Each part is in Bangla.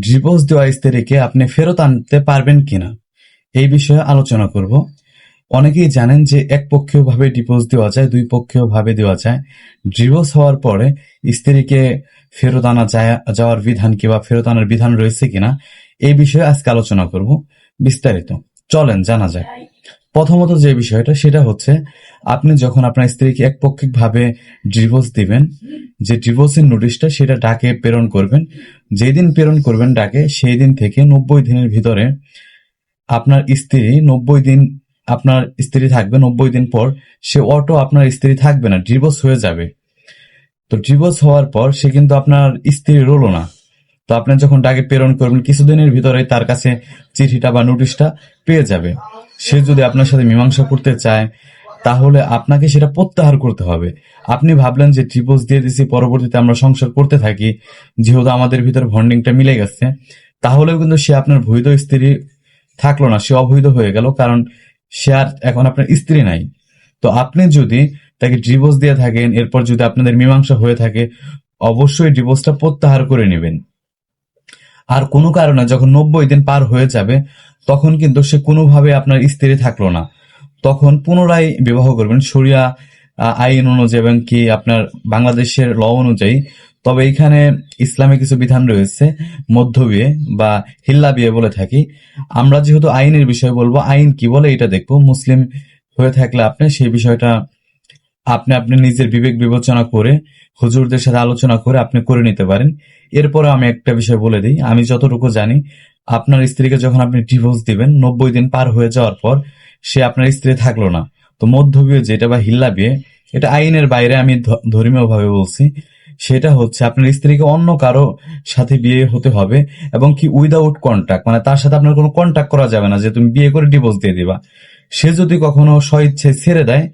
ডিভোর্স দেওয়া স্ত্রীকে আপনি ফেরত আনতে পারবেন কিনা? এই বিষয়ে আলোচনা করব। অনেকেই জানেন যে এক পক্ষীয় ভাবে ডিভোর্স দেওয়া যায়, দুই পক্ষীয় ভাবে দেওয়া যায়। ডিভোর্স হওয়ার পরে স্ত্রীকে ফেরত আনা যায়, যাওয়ার বিধান কিংবা ফেরত আনার বিধান রয়েছে কিনা, এই বিষয়ে আজকে আলোচনা করব বিস্তারিত। চলেন, জানা যায় প্রথমত যে বিষয়টা, সেটা হচ্ছে আপনি যখন আপনার স্ত্রীকে একপক্ষিক ভাবে ডিভোর্স দিবেন, যে ডিভোর্সের নোটিশটা সেটা ডাকে প্রেরণ করবেন, যেদিন প্রেরণ করবেন ডাকে সেই দিন থেকে নব্বই দিনের ভিতরে আপনার স্ত্রী নব্বই দিন আপনার স্ত্রী থাকবে, নব্বই দিন পর সে অটো আপনার স্ত্রী থাকবে না ডিভোর্স হয়ে যাবে। তো ডিভোর্স হওয়ার পর সে কিন্তু আপনার স্ত্রী রলো না। তো আপনি যখন ডাকে প্রেরণ করবেন, কিছুদিনের ভিতরে তার কাছে চিঠিটা বা নোটিশটা পেয়ে যাবে। সে যদি আপনার সাথে মীমাংসা করতে চায়, তাহলে আপনাকে সেটা প্রত্যাহার করতে হবে। আপনি ভাবলেন যে ডিভোর্স দিয়ে দিছি, পরবর্তীতে আমরা সংসার করতে থাকি, যেহেতু আমাদের ভিতরে বন্ডিংটা মিলে গেছে, তাহলেও কিন্তু সে আপনার বৈধ স্ত্রী থাকল না, সে অবৈধ হয়ে গেল, কারণ সে আর এখন আপনার স্ত্রী নাই। তো আপনি যদি তাকে ডিভোর্স দিয়ে থাকেন, এরপর যদি আপনাদের মীমাংসা হয়ে থাকে, অবশ্যই ডিভোর্সটা প্রত্যাহার করে নেবেন। আর কোনো কারণে যখন নব্বই দিন পার হয়ে যাবে তখন কিন্তু সে কোনোভাবে আপনার স্ত্রী থাকল না। তখন পুনরায় বিবাহ করবেন। আহ, আইন অনুযায়ী এবং কি আপনার বাংলাদেশের ল অনুযায়ী। তবে এখানে ইসলামে কিছু বিধান রয়েছে মধ্য বিয়ে বা হিল্লা বিয়ে বলে থাকি। আমরা যেহেতু আইনের বিষয় বলব আইন কি বলে এটা দেখব। মুসলিম হয়ে থাকলে আপনি সেই বিষয়টা আপনি আপনি নিজের বিবেক বিবেচনা করে, হুজুরদের সাথে আলোচনা করে আপনি করে নিতে পারেন। এরপরে আমি একটা বিষয় বলে দিই। আমি যতটুকু জানি, আপনার স্ত্রীকে যখন আপনি ডিভোর্স দিবেন, নব্বই দিন পার হয়ে যাওয়ার পর সে আপনার স্ত্রী থাকল না। তো মধ্য বিয়ে যেটা বা হিল্লা বিয়ে, এটা আইনের বাইরে আমি ধর্মীয় ভাবে বলছি, সেটা হচ্ছে আপনার স্ত্রীকে অন্য কারও সাথে বিয়ে হতে হবে এবং কি উইদাউট কন্ট্যাক্ট মানে তার সাথে আপনার কোনো কন্ট্যাক্ট করা যাবে না যে তুমি বিয়ে করে ডিভোর্স দিয়ে দিবা। সে যদি কখনো স্বইচ্ছে ছেড়ে দেয়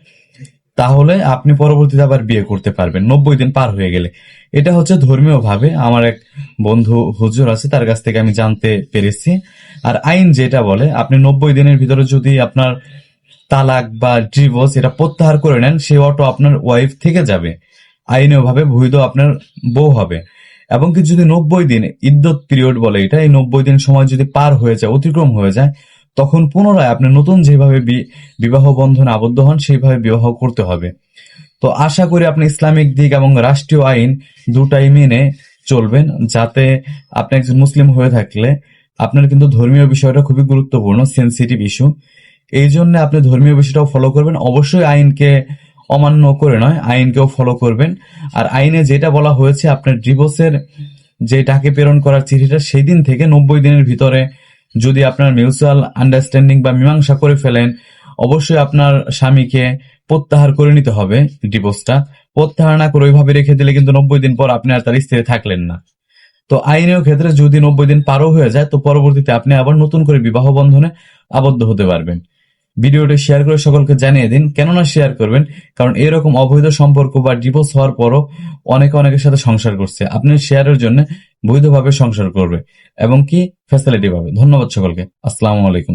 তাহলে আপনি পরবর্তীতে আবার বিয়ে করতে পারবেন। নব্বই দিন পার হয়ে গেলে। এটা হচ্ছে ধর্মীয় ভাবে আমার এক বন্ধু হুজুর আছে, তার কাছ থেকে আমি জানতে পেরেছি। আর আইন যেটা বলে, আপনি নব্বই দিনের ভিতরে যদি আপনার তালাক বা ডিভোর্স এটা প্রত্যাহার করে নেন, সে অটো আপনার ওয়াইফ থেকে যাবে। আইনীয় ভাবে বৈধ আপনার বউ হবে। এবং কি যদি নব্বই দিন, ইদ্যত পিরিয়ড বলে এটা, এই নব্বই দিন সময় যদি পার হয়ে যায়, অতিক্রম হয়ে যায় তখন পুনরায় আপনি নতুন যেভাবে বিবাহ বন্ধনে আবদ্ধ হন, সেইভাবে বিবাহ করতে হবে। তো আশা করি আপনি ইসলামিক দিক এবং রাষ্ট্রীয় আইন দুটাই মেনে চলবেন, যাতে আপনি একজন মুসলিম হয়ে থাকলে আপনার কিন্তু ধর্মীয় বিষয়টা খুবই গুরুত্বপূর্ণ সেন্সিটিভ ইস্যু এই জন্য আপনি ধর্মীয় বিষয়টাও ফলো করবেন। অবশ্যই আইনকে অমান্য করে নয়, আইনকেও ফলো করবেন। আর আইনে যেটা বলা হয়েছে, আপনার ডিভোর্সের যে ডাকে প্রেরণ করার চিঠিটা সেই দিন থেকে নব্বই দিনের ভিতরে যদি আপনার মিউচুয়াল আন্ডারস্ট্যান্ডিং বা মীমাংসা করে ফেলেন, অবশ্যই আপনার স্বামীকে প্রত্যাহার করে নিতে হবে ডিভোর্সটা প্রত্যাহার না করে ওইভাবে রেখে দিলে কিন্তু নব্বই দিন পর আপনি আর তার স্ত্রী থাকলেন না। তো আইনীয় ক্ষেত্রে যদি নব্বই দিন পারও হয়ে যায়, তো পরবর্তীতে আপনি আবার নতুন করে বিবাহ বন্ধনে আবদ্ধ হতে পারবেন। ভিডিওটি শেয়ার করে সকলকে জানিয়ে দিন। কেননা শেয়ার করবেন, কারণ এরকম অবৈধ সম্পর্ক বা ডিভোর্স হওয়ার পরও অনেকে অনেকের সাথে সংসার করছে। আপনি শেয়ারের জন্য বৈধভাবে সংসার করবে এবং কি? ফ্যাসিলিটি পাবে। ধন্যবাদ সকলকে। আসসালামু আলাইকুম।